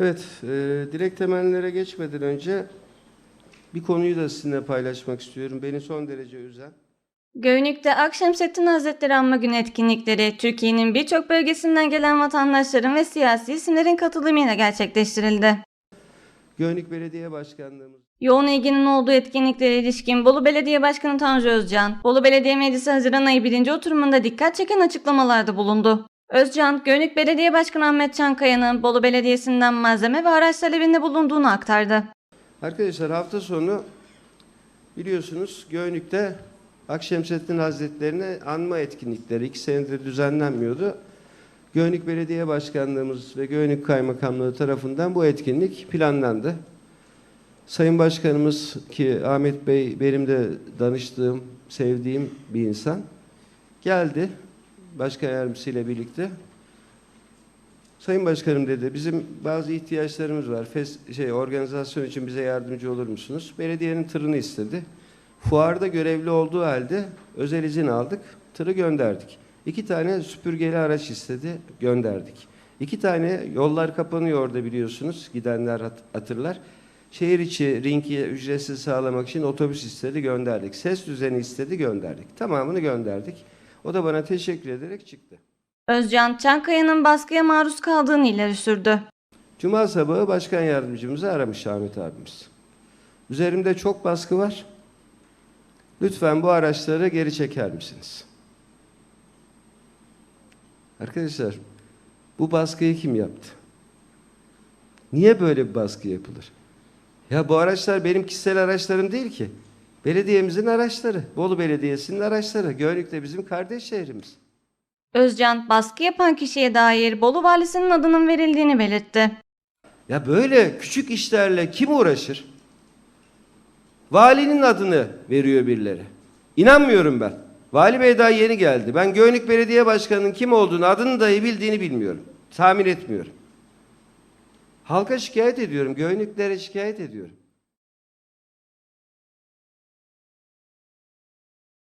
Evet, e, direkt temellere geçmeden önce bir konuyu da sizinle paylaşmak istiyorum. Beni son derece üzen. Göynük'te Akşemseddin Hazretleri Anma Günü etkinlikleri Türkiye'nin birçok bölgesinden gelen vatandaşların ve siyasi isimlerin katılımıyla gerçekleştirildi. Göynük Belediye Başkanlığımız Yoğun ilginin olduğu etkinliklere ilişkin Bolu Belediye Başkanı Tanju Özcan, Bolu Belediye Meclisi Haziran ayı birinci oturumunda dikkat çeken açıklamalarda bulundu. Özcan, Göynük Belediye Başkanı Ahmet Çankaya'nın Bolu Belediyesi'nden malzeme ve araç talebinde bulunduğunu aktardı. Arkadaşlar hafta sonu biliyorsunuz Göynük'te Akşemseddin Hazretlerine anma etkinlikleri iki senedir düzenlenmiyordu. Göynük Belediye Başkanlığımız ve Göynük Kaymakamlığı tarafından bu etkinlik planlandı. Sayın Başkanımız ki Ahmet Bey benim de danıştığım, sevdiğim bir insan geldi başkan yardımcısıyla birlikte. Sayın Başkanım dedi, bizim bazı ihtiyaçlarımız var. Fes, şey, organizasyon için bize yardımcı olur musunuz? Belediyenin tırını istedi. Fuarda görevli olduğu halde özel izin aldık, tırı gönderdik. İki tane süpürgeli araç istedi, gönderdik. İki tane yollar kapanıyor orada biliyorsunuz, gidenler hat- hatırlar. Şehir içi ringi ücretsiz sağlamak için otobüs istedi, gönderdik. Ses düzeni istedi, gönderdik. Tamamını gönderdik. O da bana teşekkür ederek çıktı. Özcan, Çankaya'nın baskıya maruz kaldığını ileri sürdü. Cuma sabahı başkan yardımcımızı aramış Ahmet abimiz. Üzerimde çok baskı var. Lütfen bu araçları geri çeker misiniz? Arkadaşlar, bu baskıyı kim yaptı? Niye böyle bir baskı yapılır? Ya bu araçlar benim kişisel araçlarım değil ki. Belediyemizin araçları, Bolu Belediyesi'nin araçları. Göynük de bizim kardeş şehrimiz. Özcan, baskı yapan kişiye dair Bolu valisinin adının verildiğini belirtti. Ya böyle küçük işlerle kim uğraşır? Valinin adını veriyor birileri. İnanmıyorum ben. Vali Bey daha yeni geldi. Ben Göynük Belediye Başkanı'nın kim olduğunu, adını dahi bildiğini bilmiyorum. Tahmin etmiyorum. Halka şikayet ediyorum. Göynüklere şikayet ediyorum.